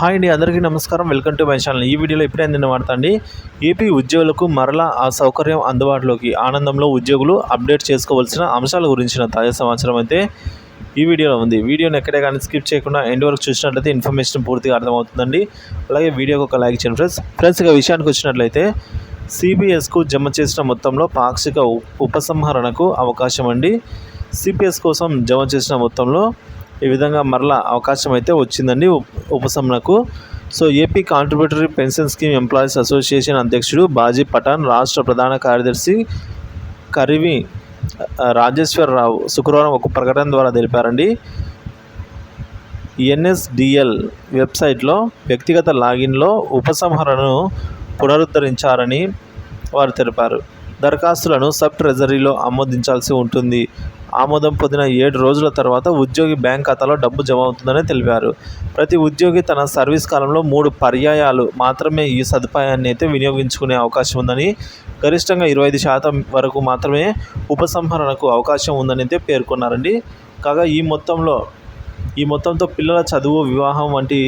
Hi అండి అందరికీ నమస్కారం. Welcome to my channel. ఈ వీడియోలో ఇప్పుడే అందిన వార్త అండి ఏపీ ఉద్యోగులకు మరలా ఆ సౌకర్యం అందుబాటులోకి ఆనందంలో ఉద్యోగులు అప్డేట్ చేసుకోవాల్సిన అంశాల గురించిన తాజా సమాచారం అయితే ఈ వీడియోలో ఉంది. వీడియోని ఎక్కడే కానీ స్కిప్ చేయకుండా ఎండ్ వరకు చూసినట్లయితే ఇన్ఫర్మేషన్ పూర్తిగా అర్థమవుతుందండి. అలాగే వీడియోకి ఒక లైక్ చేయండి ఫ్రెండ్స్. ఫ్రెండ్స్ ఇక విషయానికి వచ్చినట్లయితే సిబిఎస్కు జమ చేసిన మొత్తంలో పాక్షిక ఉపసంహరణకు అవకాశం అండి. సిపిఎస్ కోసం జమ చేసిన మొత్తంలో ఈ విధంగా మరలా అవకాశం అయితే వచ్చిందండి ఉపశమనకు. So AP contributory pension scheme employees association అధ్యక్షుడు బాజీ పఠాన్ రాష్ట్ర ప్రధాన కార్యదర్శి కరివి రాజేశ్వరరావు శుక్రవారం ఒక ప్రకటన ద్వారా తెలిపారండి. ఎన్ఎస్డిఎల్ వెబ్సైట్లో వ్యక్తిగత లాగిన్లో ఉపసంహరణను పునరుద్ధరించారని వారు తెలిపారు. దరఖాస్తులను సబ్ ట్రెజరీలో ఆమోదించాల్సి ఉంటుంది. ఆమోదం పొందిన ఏడు రోజుల తర్వాత ఉద్యోగి బ్యాంక్ ఖాతాలో డబ్బు జమ అవుతుందని తెలిపారు. ప్రతి ఉద్యోగి తన సర్వీస్ కాలంలో మూడు పర్యాయాలు మాత్రమే ఈ సదుపాయాన్ని అయితే వినియోగించుకునే అవకాశం ఉందని గరిష్టంగా ఇరవై ఐదు శాతం వరకు మాత్రమే ఉపసంహరణకు అవకాశం ఉందని అయితే పేర్కొన్నారండి. కాగా ఈ మొత్తంలో ఈ మొత్తంతో పిల్లల చదువు వివాహం వంటి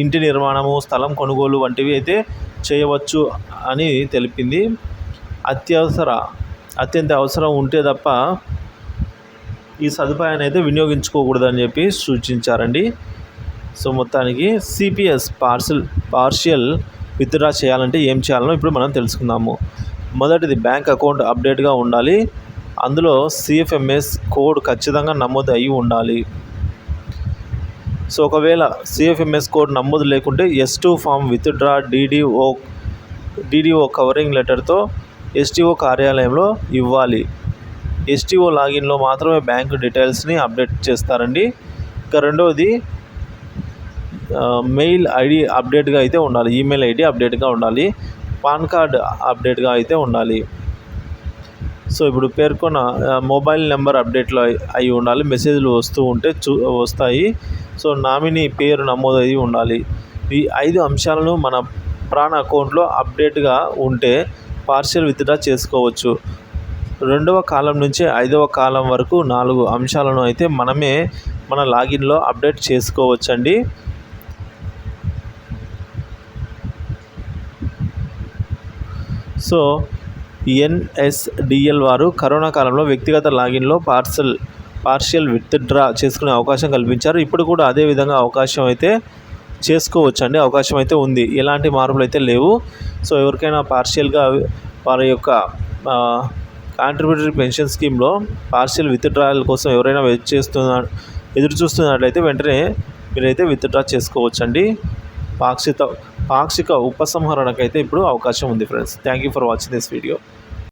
ఇంటి నిర్మాణము స్థలం కొనుగోలు వంటివి అయితే చేయవచ్చు అని తెలిపింది. అత్యవసర అత్యంత అవసరం ఉంటే తప్ప ఈ సదుపాయాన్ని అయితే వినియోగించుకోకూడదని చెప్పి సూచించారండి. సో మొత్తానికి సిపిఎస్ పార్సల్ పార్షియల్ విత్డ్రా చేయాలంటే ఏం చేయాలనో ఇప్పుడు మనం తెలుసుకుందాము. మొదటిది బ్యాంక్ అకౌంట్ అప్డేట్గా ఉండాలి. అందులో సిఎఫ్ఎంఎస్ కోడ్ ఖచ్చితంగా నమోదు అయి ఉండాలి. సో ఒకవేళ సిఎఫ్ఎంఎస్ కోడ్ నమోదు లేకుంటే S two form withdraw DDO DDO covering లెటర్తో STO కార్యాలయంలో ఇవ్వాలి. ఎస్టీఓ లాగిన్లో మాత్రమే బ్యాంకు డీటెయిల్స్ని అప్డేట్ చేస్తారండి. ఇంకా రెండవది మెయిల్ ఐడి అప్డేట్గా అయితే ఉండాలి. ఈమెయిల్ ఐడి అప్డేట్గా ఉండాలి. పాన్ కార్డ్ అప్డేట్గా అయితే ఉండాలి. సో ఇప్పుడు పేర్కొన్న మొబైల్ నెంబర్ అప్డేట్లో అయి- అయి ఉండాలి. మెసేజ్లు వస్తూ ఉంటే చూ వస్తాయి. సో నామినీ పేరు నమోదు అయి ఉండాలి. ఈ ఐదు అంశాలను మన ప్రాణ అకౌంట్లో అప్డేట్గా ఉంటే పార్షియల్ విత్డ్రా చేసుకోవచ్చు. రెండవ కాలం నుంచి ఐదవ కాలం వరకు నాలుగు అంశాలను అయితే మనమే మన లాగిన్లో అప్డేట్ చేసుకోవచ్చండి. సో ఎన్ఎస్డిఎల్ వారు కరోనా కాలంలో వ్యక్తిగత లాగిన్లో పార్సల్ పార్షియల్ విత్డ్రా చేసుకునే అవకాశం కల్పించారు. ఇప్పుడు కూడా అదే విధంగా అవకాశం అయితే చేసుకోవచ్చండి అవకాశం అయితే ఉంది. ఎలాంటి మార్పులు అయితే లేవు. సో ఎవరికైనా పార్షియల్గా వారి యొక్క కాంట్రిబ్యూటరీ పెన్షన్ స్కీమ్లో పార్షియల్ విత్డ్రాయల్ కోసం ఎవరైనా వెయిట్ చేస్తున్న ఎదురు చూస్తున్నట్లయితే వెంటనే మీరైతే విత్డ్రా చేసుకోవచ్చండి. పాక్షిక పాక్షిక ఉపసంహరణకైతే ఇప్పుడు అవకాశం ఉంది friends thank you for watching this video